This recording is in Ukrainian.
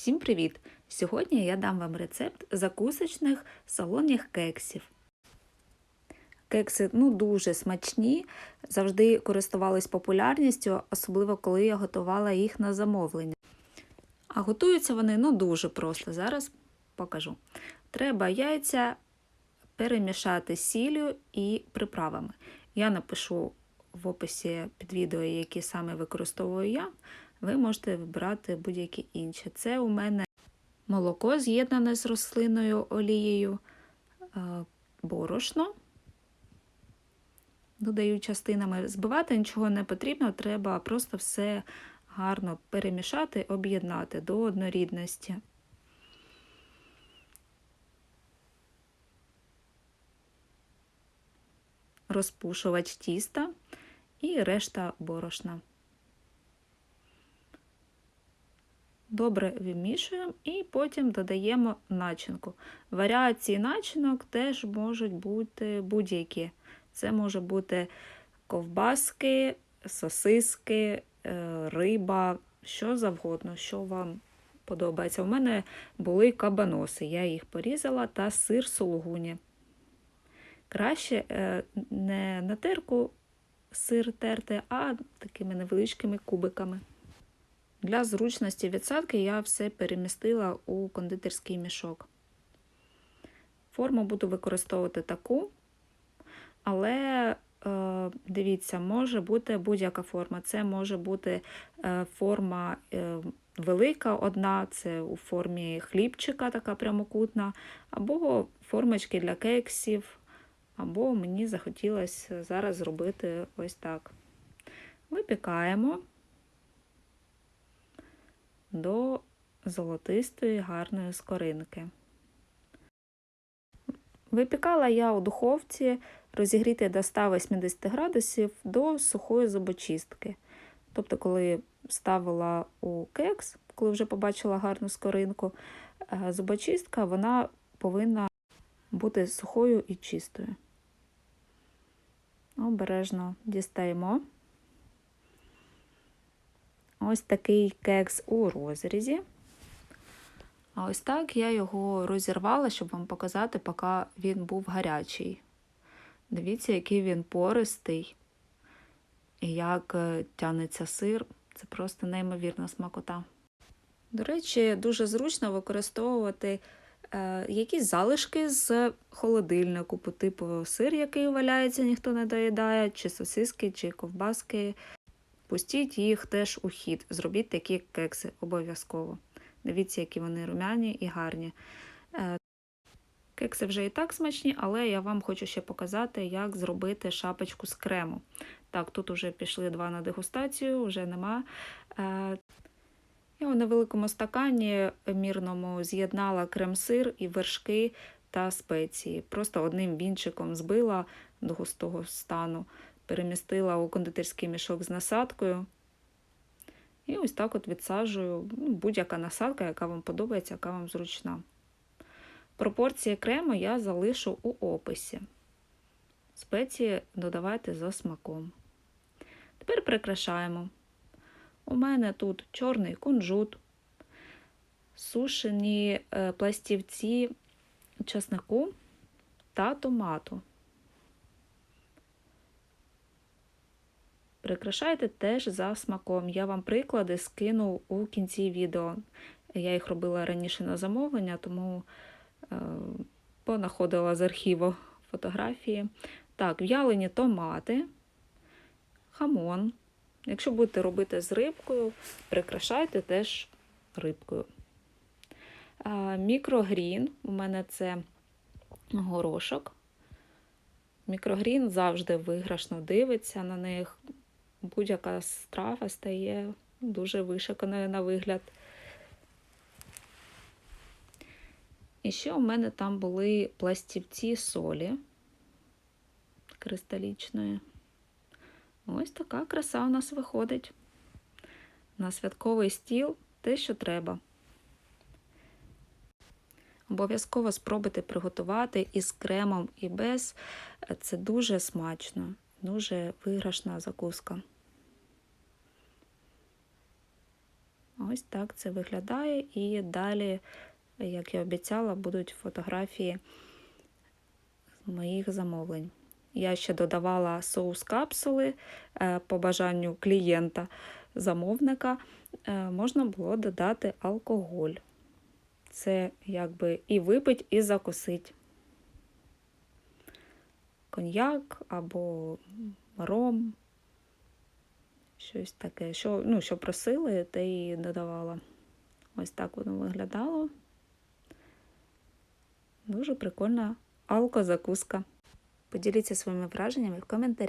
Всім привіт! Сьогодні я дам вам рецепт закусочних солоних кексів. Кекси ну, дуже смачні, завжди користувались популярністю, особливо коли я готувала їх на замовлення. А готуються вони ну, дуже просто. Зараз покажу. Треба яйця перемішати сіллю і приправами. Я напишу в описі під відео, які саме використовую я. Ви можете вибрати будь-які інші. Це у мене молоко з'єднане з рослинною олією, борошно. Додаю частинами. Збивати нічого не потрібно, треба просто все гарно перемішати, об'єднати до однорідності. Розпушувач тіста і решта борошна. Добре вимішуємо і потім додаємо начинку. Варіації начинок теж можуть бути будь-які. Це може бути ковбаски, сосиски, е, риба, що завгодно, що вам подобається. У мене були кабаноси, я їх порізала та сир сулугуні. Краще е, не на терку сир терти, а такими невеличкими кубиками. Для зручності відсадки я все перемістила у кондитерський мішок. Форму буду використовувати таку, але е, дивіться, може бути будь-яка форма. Це може бути е, форма е, велика, одна, це у формі хлібчика, така прямокутна, або формочки для кексів, або мені захотілося зараз зробити ось так. Випікаємо до золотистої гарної скоринки. Випікала я у духовці розігріти до 180 градусів до сухої зубочистки. Тобто, коли ставила у кекс, коли вже побачила гарну скоринку, е, зубочистка вона повинна бути сухою і чистою. Обережно дістаємо. Ось такий кекс у розрізі. А ось так я його розірвала, щоб вам показати, поки він був гарячий. Дивіться, який він пористий, і як е, тянеться сир. Це просто неймовірна смакота. До речі, дуже зручно використовувати е, якісь залишки з холодильнику, по типу сир, який валяється, ніхто не доїдає, чи сосиски, чи ковбаски. Пустіть їх теж у хід. Зробіть такі кекси обов'язково. Дивіться, які вони румяні і гарні. Е, кекси вже і так смачні, але я вам хочу ще показати, як зробити шапочку з крему. Так, тут вже пішли два на дегустацію, вже нема. Е, я у невеликому стакані мірному з'єднала крем-сир і вершки та спеції. Просто одним вінчиком збила до густого стану перемістила у кондитерський мішок з насадкою. І ось так от відсаджую ну, будь-яка насадка, яка вам подобається, яка вам зручна. Пропорції крему я залишу у описі. Спеції додавайте за смаком. Тепер прикрашаємо. У мене тут чорний кунжут, сушені е, пластівці чеснику та томату. Прикрашайте теж за смаком. Я вам приклади скину у кінці відео. Я їх робила раніше на замовлення, тому е, понаходила з архіву фотографії. Так, в'ялені томати, хамон. Якщо будете робити з рибкою, прикрашайте теж рибкою. Е, мікрогрін, у мене це горошок. Мікрогрін завжди виграшно дивиться на них будь-яка страва стає дуже вишиканою на вигляд. І ще у мене там були пластівці солі кристалічної. Ось така краса у нас виходить. На святковий стіл те, що треба. Обов'язково спробуйте приготувати із кремом і без. Це дуже смачно, дуже виграшна закуска. Ось так це виглядає. І далі, як я обіцяла, будуть фотографії моїх замовлень. Я ще додавала соус капсули е, по бажанню клієнта, замовника. Е, Можна було додати алкоголь. Це якби і випить, і закусить. Коньяк або ром. Щось таке. Що, ну, що просили, те і додавала. Ось так воно виглядало. Дуже прикольна алкозакуска. Поділіться своїми враженнями в коментарях.